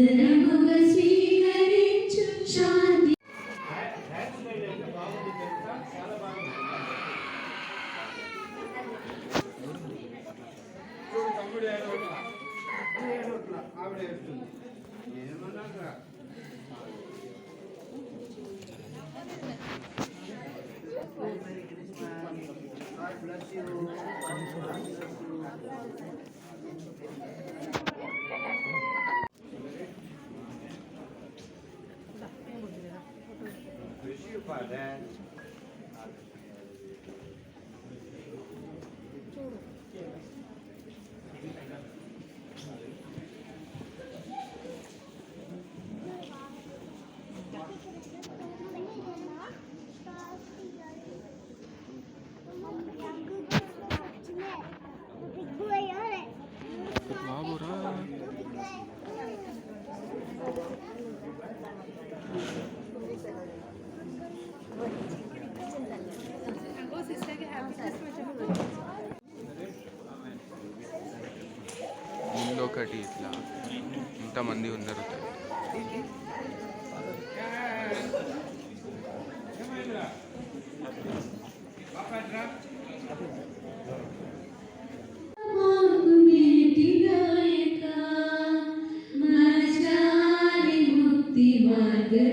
God bless you. You. then 나와보라. ముందు ఒకటి ఇట్లా ఇంతమంది ఉన్నారు.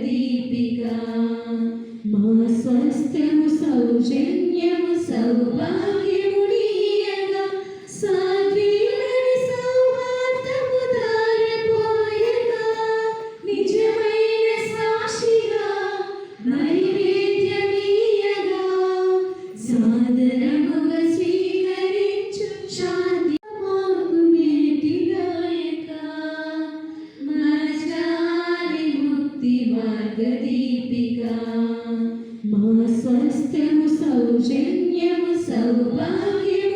దీపిక మా స్వస్థము సౌజన్య మార్గదీపిక మా స్వస్థ్యము సౌజన్యము సౌభాగ్యము